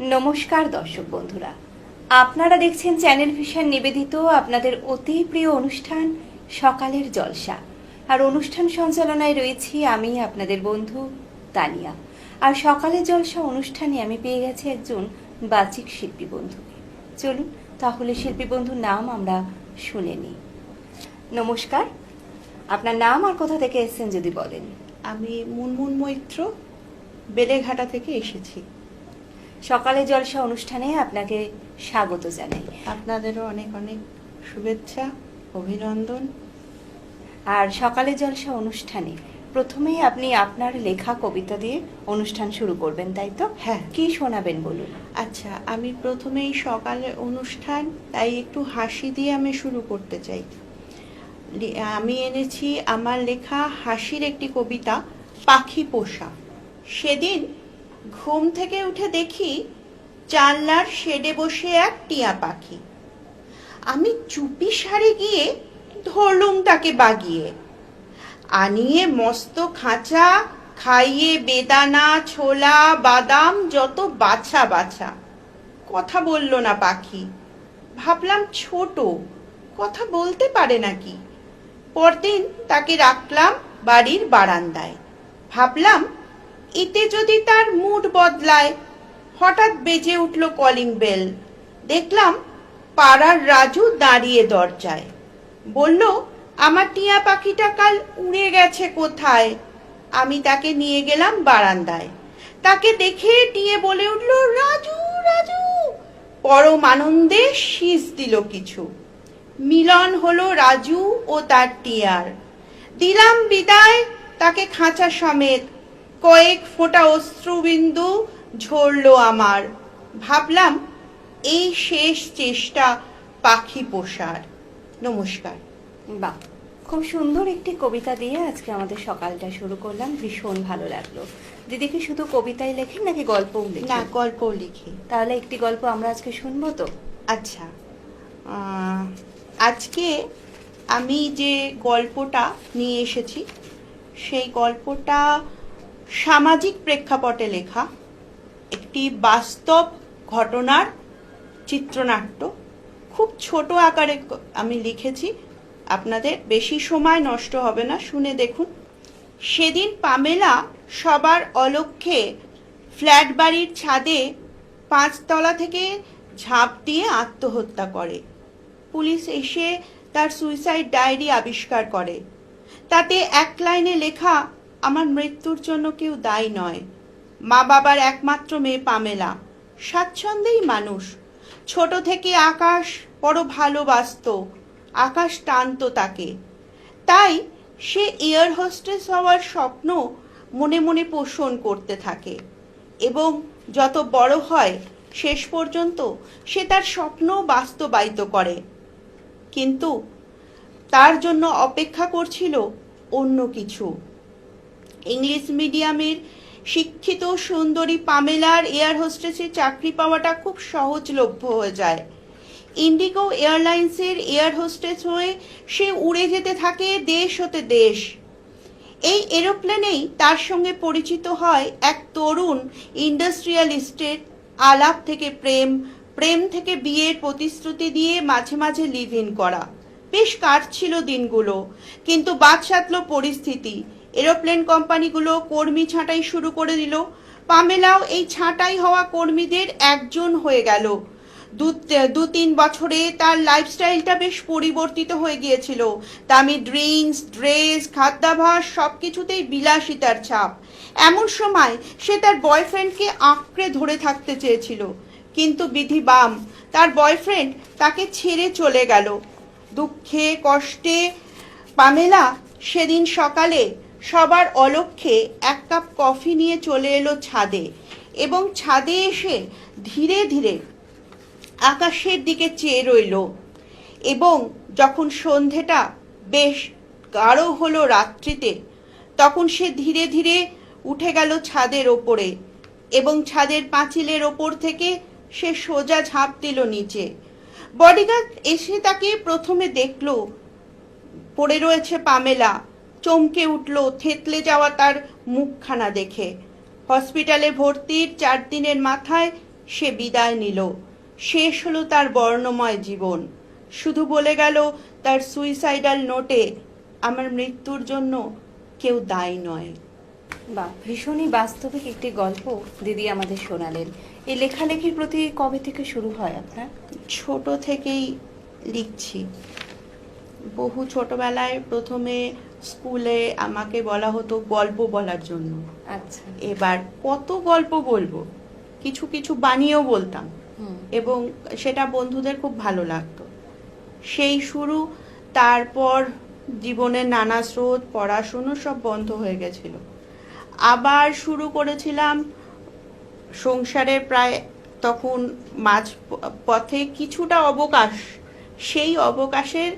নমস্কার দর্শক বন্ধুরা। আপনারা দেখছেন চ্যানেল ভিশন নিবেদিত আপনাদের অতি প্রিয় অনুষ্ঠান সকালের জলসা। আর অনুষ্ঠান সঞ্চালনায় রয়েছি আমি, আপনাদের বন্ধু তানিয়া। আর সকালের জলসা অনুষ্ঠানে আমি পেয়ে গেছি একজন বাচিক শিল্পী বন্ধুকে চলুন তাহলে শিল্পী বন্ধুর নাম আমরা শুনে নিই। নমস্কার। আপনার নাম আর কোথা থেকে এসেছেন যদি বলেন। আমি মুনমুন মৈত্র, বেলেঘাটা থেকে এসেছি। সকালে জলসা অনুষ্ঠানে আপনাকে স্বাগত জানাই। আপনাদেরও অনেক অনেক শুভেচ্ছা অভিনন্দন। আর সকালে জলসা অনুষ্ঠানে প্রথমেই আপনি আপনার লেখা কবিতা দিয়ে অনুষ্ঠান শুরু করবেন তাই তো? হ্যাঁ। কি শোনাবেন বলুন? আচ্ছা আমি প্রথমেই সকালে অনুষ্ঠান তাই একটু হাসি দিয়ে আমি শুরু করতে চাই। আমি এনেছি আমার লেখা হাসির একটি কবিতা পাখি পোষা। সেদিন ঘুম থেকে উঠে দেখি জানলার শেডে বসে এক টিয়া পাখি। আমি চুপি সারে গিয়ে ধরলুম তাকে বাগিয়ে, আনিয়ে মস্ত খাঁচা, খাইয়ে বেদানা, ছোলা, বাদাম, যত বাছা বাছা। কথা বলল না পাখি। ভাবলাম ছোট, কথা বলতে পারে নাকি? পরদিন তাকে রাখলাম বাড়ির বারান্দায়। ভাবলাম এতে যদি তার মুড বদলায়, হঠাৎ বেজে উঠল কলিং বেল দেখলাম পাড়ার রাজু দাঁড়িয়ে দরজায়। বলল, আমার টিয়া পাখিটা কাল উড়ে গেছে কোথায়? আমি তাকে নিয়ে গেলাম বারান্দায়। তাকে দেখে টিয়ে বলে উঠল, রাজু রাজু! পরম আনন্দে শীষ দিল কিছু। মিলন হলো রাজু ও তার টিয়ার। দিলাম বিদায় তাকে খাঁচা সমেত। কয়েক ফোঁটা অশ্রুবিন্দু ঝরলো আমার। ভাবলাম এই শেষ চেষ্টা পাখি পোষার। নমস্কার। বাহ খুব সুন্দর একটি কবিতা দিয়ে আজকে আমাদের সকালটা শুরু করলাম। ভীষণ ভালো লাগল। দিদি কি শুধু কবিতাই লেখেন নাকি গল্পও না লেখেন গল্প লিখি। তাহলে একটি গল্প আমরা আজকে শুনব তো? আচ্ছা আজকে আমি যে গল্পটা নিয়ে এসেছি সেই গল্পটা সামাজিক প্রেক্ষাপটে লেখা একটি বাস্তব ঘটনার চিত্রনাট্য। খুব ছোট আকারে আমি লিখেছি। আপনাদের বেশি সময় নষ্ট হবে না, শুনে দেখুন। সেদিন পামেলা সবার অলক্ষ্যে ফ্ল্যাট বাড়ির ছাদে পাঁচতলা থেকে ঝাঁপ দিয়ে আত্মহত্যা করে। পুলিশ এসে তার সুইসাইড ডায়েরি আবিষ্কার করে। তাতে এক লাইনে লেখা আমার মৃত্যুর জন্য কেউ দায়ী নয়। মা বাবার একমাত্র মেয়ে পামেলা। স্বাচ্ছন্দ্যেই মানুষ। ছোট থেকে আকাশ বড় ভালোবাসতো। আকাশ টানতো তাকে। তাই সে এয়ার হোস্টেস হওয়ার স্বপ্ন মনে মনে পোষণ করতে থাকে। এবং যত বড় হয় শেষ পর্যন্ত সে তার স্বপ্ন বাস্তবায়িত করে। কিন্তু তার জন্য অপেক্ষা করছিল অন্য কিছু। ইংলিশ মিডিয়ামের শিক্ষিত সুন্দরী পামেলার এয়ার হোস্টেসের চাকরি পাওয়াটা খুব সহজলভ্য হয়ে যায়। ইন্ডিগো এয়ারলাইন্সের এয়ার হোস্টেস হয়ে সে উড়ে যেতে থাকে দেশ হতে দেশ। এই এরোপ্লেনেই তার সঙ্গে পরিচিত হয় এক তরুণ ইন্ডাস্ট্রিয়ালিস্টের আলাপ থেকে প্রেম প্রেম থেকে বিয়ের প্রতিশ্রুতি দিয়ে মাঝে মাঝে লিভ ইন করা। বেশ কাটছিল দিনগুলো, কিন্তু বাদ পরিস্থিতি। এরোপ্লেন কোম্পানিগুলো কর্মী ছাঁটাই শুরু করে দিল। পামেলাও এই ছাঁটাই হওয়া কর্মীদের একজন হয়ে গেল। দু তিন বছরে তার লাইফস্টাইলটা বেশ পরিবর্তিত হয়ে গিয়েছিল। দামি ড্রিঙ্কস ড্রেস খাদ্যাভাস সব কিছুতেই বিলাসিতার ছাপ। এমন সময় সে তার বয়ফ্রেন্ডকে আঁকড়ে ধরে থাকতে চেয়েছিল। কিন্তু বিধি বাম, তার বয়ফ্রেন্ড তাকে ছেড়ে চলে গেল। দুঃখে, কষ্টে পামেলা সেদিন সকালে সবার অলক্ষ্যে এক কাপ কফি নিয়ে চলে এলো ছাদে এবং ছাদে এসে ধীরে ধীরে আকাশের দিকে চেয়ে রইল এবং যখন সন্ধেটা বেশ গাঢ় হলো রাত্রিতে, তখন সে ধীরে ধীরে উঠে গেল ছাদের ওপরে এবং ছাদের পাঁচিলের ওপর থেকে সে সোজা ঝাঁপ দিল নিচে। বডিগার্ড এসে তাকে প্রথমে দেখল, পড়ে রয়েছে পামেলা। চমকে উঠল থেতলে যাওয়া তার মুখখানা দেখে। হসপিটালে ভর্তির চার দিনের মাথায় সে বিদায় নিল। শেষ হলো তার বর্ণময় জীবন। শুধু বলে গেল তার সুইসাইডাল নোটে আমার মৃত্যুর জন্য কেউ দায়ী নয়। বা ভীষণই বাস্তবিক একটি গল্প দিদি আমাদের শোনালেন। এই লেখালেখির প্রতি কবে থেকে শুরু হয় আপনার? ছোট থেকেই লিখছি। বহু ছোটবেলায় প্রথমে স্কুলে আমাকে বলা হতো গল্প বলার জন্য। আচ্ছা। এবার কত গল্প বলব? কিছু কিছু বানিয়েও বলতাম। এবং সেটা বন্ধুদের খুব ভালো লাগতো। সেই শুরু তারপর জীবনের নানা স্রোত পড়াশুনো সব বন্ধ হয়ে গেছিল। আবার শুরু করেছিলাম সংসারের প্রায় তখন মাঝ পথে কিছুটা অবকাশ। সেই অবকাশের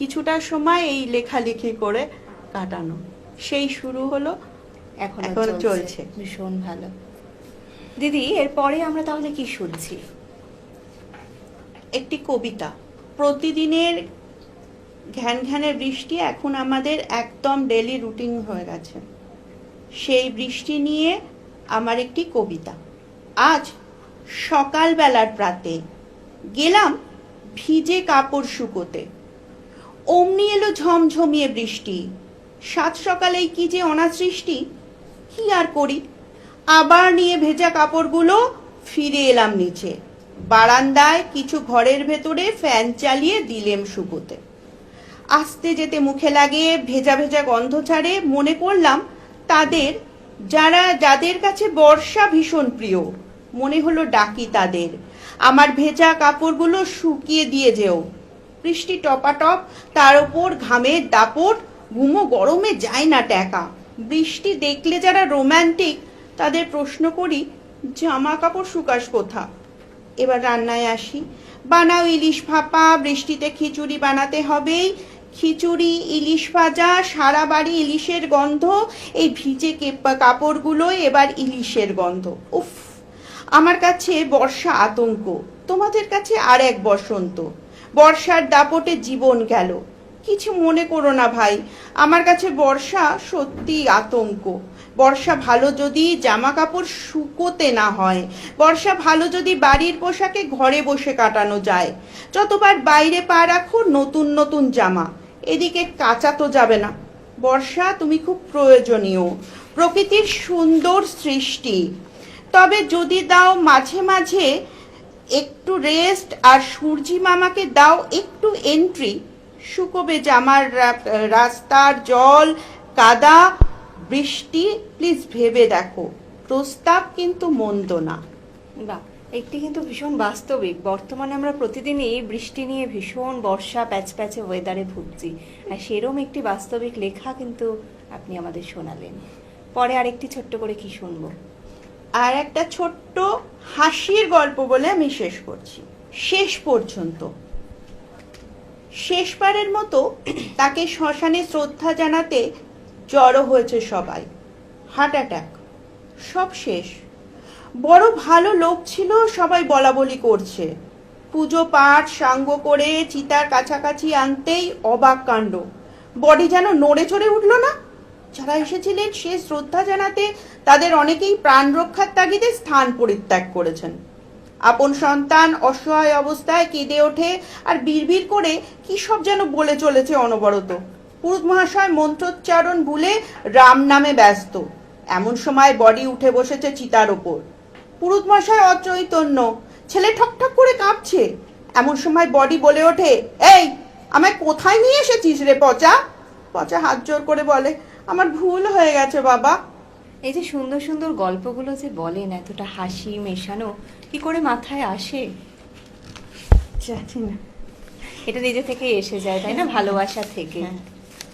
কিছুটা সময় এই লেখালেখি করে কাটানো। সেই শুরু হলো এখন এখনও চলছে। ভীষণ ভালো। দিদি এরপরে আমরা তাহলে কি শুনছি? একটি কবিতা। প্রতিদিনের ঘ্যান ঘ্যানের বৃষ্টি এখন আমাদের একদম ডেলি রুটিন হয়ে গেছে। সেই বৃষ্টি নিয়ে আমার একটি কবিতা। আজ সকালবেলার প্রাতে গেলাম ভিজে কাপড় শুকোতে। অমনি এলো ঝমঝমিয়ে বৃষ্টি। সাত সকালেই কি যে অনাসৃষ্টি কি আর করি? আবার নিয়ে ভেজা কাপড়গুলো ফিরে এলাম নিচে। বারান্দায় কিছু ঘরের ভেতরে ফ্যান চালিয়ে দিলেম শুকোতে। আসতে যেতে মুখে লাগে, ভেজা ভেজা গন্ধ ছাড়ে মনে করলাম তাদের, যারা যাদের কাছে বর্ষা ভীষণ প্রিয়, মনে হলো ডাকি তাদের। আমার ভেজা কাপড়গুলো শুকিয়ে দিয়ে যেও। বৃষ্টি টপাটপ, তার ওপর ঘামের দাপট, ঘুমো গরমে যায় না ট্যাকা। বৃষ্টি দেখলে যারা রোম্যান্টিক, তাদের প্রশ্ন করি জামা কাপড় শুকাস কোথা? এবার রান্নায় আসি। বানাও ইলিশ ভাপা, বৃষ্টিতে খিচুড়ি বানাতে হবেই। খিচুড়ি, ইলিশ ভাজা, সারা বাড়ি ইলিশের গন্ধ, এই ভিজে কেপ- কাপড়গুলো এবার ইলিশের গন্ধ। উফ, আমার কাছে বর্ষা আতঙ্ক। তোমাদের কাছে আর এক বসন্ত। বর্ষার দাপটে জীবন গেল। কিছু মনে করো না ভাই, আমার কাছে বর্ষা সত্যি আতঙ্ক। বর্ষা ভালো যদি জামা কাপড় শুকোতে না হয়, বর্ষা ভালো যদি বাড়ির পোশাকে ঘরে বসে কাটানো যায়। যতবার বাইরে পা রাখো নতুন নতুন জামা, এদিকে কাঁচা তো যাবে না। বর্ষা, তুমি খুব প্রয়োজনীয়, প্রকৃতির সুন্দর সৃষ্টি। তবে যদি দাও মাঝে মাঝে একটু রেস্ট আর সূর্যি মামাকে দাও একটু এন্ট্রি শুকোবে জামার রাস্তার জল, কাদা, বৃষ্টি প্লিজ ভেবে দেখো। প্রস্তাব কিন্তু মন্দ না। একটি কিন্তু ভীষণ বাস্তবিক। বর্তমানে আমরা প্রতিদিনই বৃষ্টি নিয়ে ভীষণ বর্ষা, প্যাচ প্যাচে ওয়েদারে ভুগছি। আর সেরম একটি বাস্তবিক লেখা কিন্তু আপনি আমাদের শোনালেন। পরে আরেকটি ছোট্ট করে কি শুনব? আর একটা ছোট্ট হাসির গল্প বলে আমি শেষ করছি। শেষ পর্যন্ত। শেষবারের মতো তাকে শ্মশানে শ্রদ্ধা জানাতে জড়ো হয়েছে সবাই। Heart attack. সব শেষ। বড় ভালো লোক ছিল, সবাই বলা বলি করছে। পুজো পাঠ, সাঙ্গ করে, চিতার কাছাকাছি আনতেই অবাক কাণ্ড। বডি যেন নড়ে চড়ে উঠল না? যারা এসেছিলেন, সে শ্রদ্ধা জানাতে তাদের অনেকেই প্রাণ রক্ষার তাগিদে স্থান পরিত্যাগ করেছেন। আপন সন্তান, অসহায় অবস্থায় কেঁদে ওঠে আর বিড়বিড় করে কি সব যেন বলে চলেছে অনবরত। পুরুত মহাশয় মন্ত্রোচ্চারণ ভুলে রাম নামে ব্যস্ত। এমন সময় বডি উঠে বসেছে চিতার ওপর। পুরুত মশাই অচৈতন্য, ছেলে ঠকঠক করে কাঁপছে। এমন সময় বডি বলে ওঠে, এই, আমায় কোথায় নিয়ে এসেছিস রে পচা? পচা হাত জোর করে বলে আমার ভুল হয়ে গেছে বাবা। এই যে সুন্দর সুন্দর গল্পগুলো যে বলেন এতটা হাসি মেশানো কি করে মাথায় আসে? জানি না। এটা নিজে থেকে এসে যায় তাই না? ভালোবাসা থেকে। হ্যাঁ।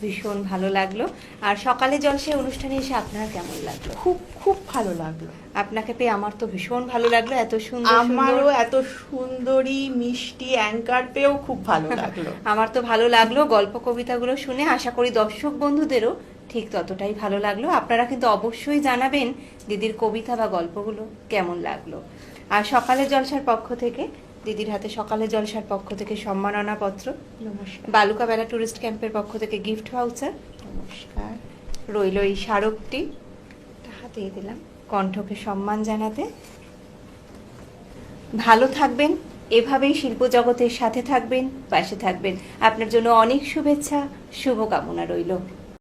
ভীষণ ভালো লাগল। আর সকালে জলসে অনুষ্ঠানে এসে আপনার কেমন লাগল? খুব খুব ভালো লাগল। আপনাকে পেয়ে আমার তো ভীষণ ভালো লাগল এত সুন্দর আমারও এত সুন্দরী মিষ্টি অ্যাঙ্কার পেয়েও খুব ভালো লাগল। আমার তো ভালো লাগল গল্প কবিতাগুলো শুনে। আশা করি দর্শক বন্ধুদেরও ঠিক ততটাই ভালো লাগল। আপনারা কিন্তু অবশ্যই জানাবেন দিদির কবিতা বা গল্পগুলো কেমন লাগল। আর সকালে জলসার পক্ষ থেকে দিদির হাতে সকালে জলসার পক্ষ থেকে সম্মাননা পত্র নমস্কার। বালুকা বেলা টুরিস্ট ক্যাম্পের পক্ষ থেকে গিফট ভাউচার নমস্কার। রইল এই স্মারকটি। হাতিয়ে দিলাম। কণ্ঠকে সম্মান জানাতে। ভালো থাকবেন এভাবেই শিল্প জগতের সাথে থাকবেন পাশে থাকবেন। আপনার জন্য অনেক শুভেচ্ছা শুভকামনা রইল।